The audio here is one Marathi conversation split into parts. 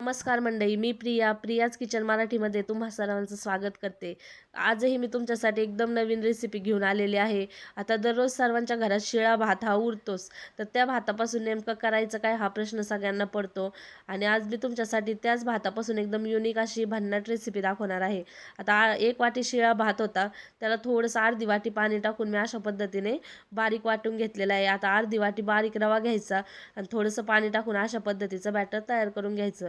नमस्कार मंडळी मी प्रिया. प्रियाज किचन मराठीमध्ये तुम्हा सर्वांचं स्वागत करते. आजही मी तुमच्यासाठी एकदम नवीन रेसिपी घेऊन आलेली आहे. आता दररोज सर्वांच्या घरात शिळा भात हा उरतोच. तर त्या भातापासून नेमकं करायचं काय हा प्रश्न सगळ्यांना पडतो. आणि आज मी तुमच्यासाठी त्याच भातापासून एकदम युनिक अशी भन्नाट रेसिपी दाखवणार आहे. आता एक वाटी शिळा भात होता. त्याला थोडंसं अर्धी वाटी पाणी टाकून मी अशा पद्धतीने बारीक वाटून घेतलेलं आहे. आता अर्धी वाटी बारीक रवा घ्यायचा आणि थोडंसं पाणी टाकून अशा पद्धतीचं बॅटर तयार करून घ्यायचं.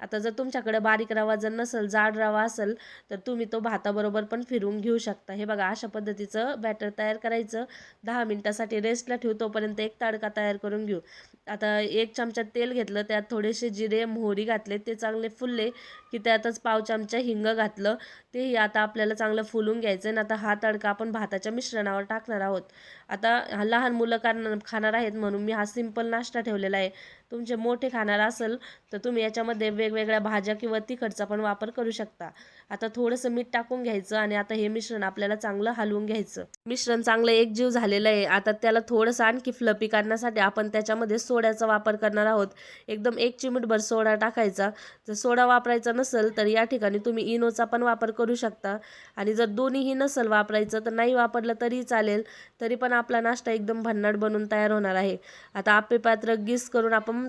आता जर तुमच्याकडे बारीक रवा जर नसेल जाड रवा असेल तर तुम्ही तो भाताबरोबर पण फिरवून घेऊ शकता. हे बघा अशा पद्धतीचं बॅटर तयार करायचं. दहा मिनटासाठी रेस्टला ठेवू तोपर्यंत एक तडका तयार करून घेऊ. आता एक चमचा तेल घेतलं त्यात थोडेसे जिरे मोहरी घातले ते चांगले फुलले की त्यातच पाव चमचा हिंग घातलं. तेही आता आपल्याला चांगलं फुलून घ्यायचं आणि आता हा तडका आपण भाताच्या मिश्रणावर टाकणार आहोत. आता लहान मुलं कारण खाणार आहेत म्हणून मी हा सिंपल नाश्ता ठेवलेला आहे. तुमचे मोठे खाणार असेल तर तुम्ही याच्यामध्ये वेगवेगळ्या भाज्या किंवा तिखटचा पण वापर करू शकता. आता थोडंसं मीठ टाकून घ्यायचं आणि आता हे मिश्रण आपल्याला चांगलं हलवून घ्यायचं. मिश्रण चांगलं एकजीव झालेलं आहे. आता त्याला थोडंसं आणखी फ्लपी करण्यासाठी आपण त्याच्यामध्ये सोड्याचा वापर करणार आहोत. एकदम एक चिमूटभर सोडा टाकायचा. जर सोडा वापरायचा नसेल तर या ठिकाणी तुम्ही इनोचा पण वापर करू शकता. आणि जर दोन्हीही नसेल वापरायचं तर नाही वापरलं तरी चालेल. तरी पण आपला नाश्ता एकदम भन्नाट बनून तयार होणार आहे. आता आपे पात्र गीस करून आपण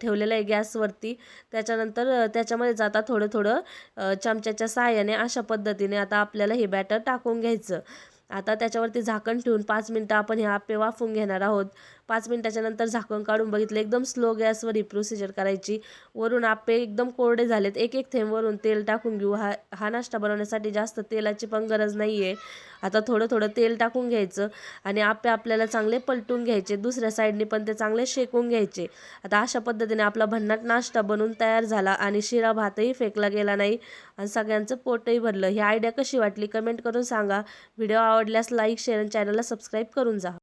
ठेवलेलं आहे गॅसवरती. त्याच्यानंतर अ, त्याच्यामध्ये जाता थोडं थोडं चमच्याच्या साहाय्याने अशा पद्धतीने आता आपल्याला हे बॅटर टाकून घ्यायचं. आता त्याच्यावरती झाकण ठेवून पाच मिनटं आपण हे आप्पे वाफवून घेणार आहोत. पाच मिनटाच्या नंतर झाकण काढून बघितलं. एकदम स्लो गॅसवर ही प्रोसिजर करायची. वरून आप्पे एकदम कोरडे झालेत. एक एक थेंब वरून तेल टाकून घेऊ. हा हा नाश्ता बनवण्यासाठी जास्त तेलाची पण गरज नाही आहे आता थोडं थोडं तेल टाकून घ्यायचं आणि आप्पे आपल्याला चांगले पलटून घ्यायचे. दुसऱ्या साईडने पण ते चांगले शेकून घ्यायचे. आता अशा पद्धतीने आपला भन्नाट नाश्ता बनून तयार झाला आणि शिरा भातही फेकला गेला नाही आणि सगळ्यांचं पोटही भरलं. ही आयडिया कशी वाटली? कमेंट करून सांगा. व्हिडिओ आवडल्यास लाईक शेअर आणि चॅनलला सबस्क्राईब करून जा.